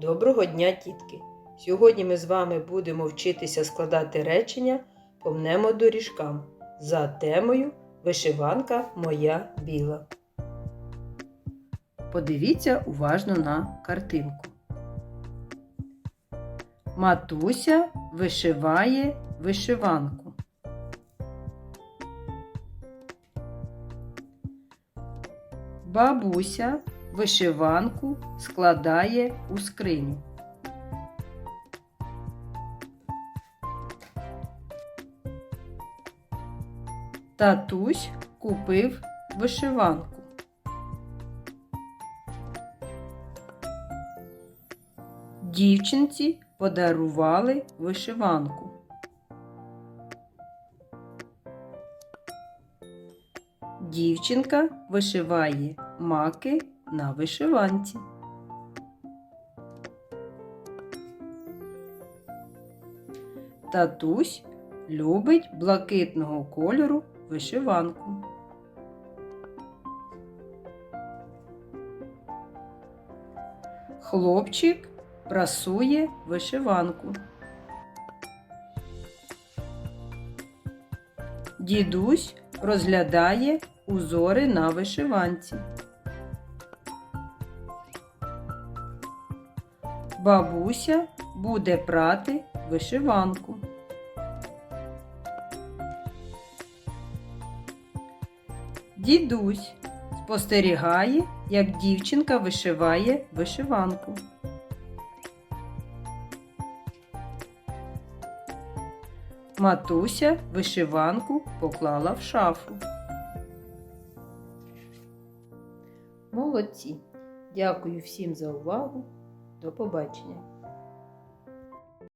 Доброго дня, тітки! Сьогодні ми з вами будемо вчитися складати речення по мнемодоріжкам за темою Вишиванка моя біла. Подивіться уважно на картинку. Матуся вишиває вишиванку. Бабуся вишиванку складає у скриню. Татусь купив вишиванку. Дівчинці подарували вишиванку. Дівчинка вишиває маки на вишиванці. Татусь любить блакитного кольору вишиванку. Хлопчик прасує вишиванку. Дідусь розглядає узори на вишиванці. Бабуся буде прати вишиванку. Дідусь спостерігає, як дівчинка вишиває вишиванку. Матуся вишиванку поклала в шафу. Молодці! Дякую всім за увагу. До побачення!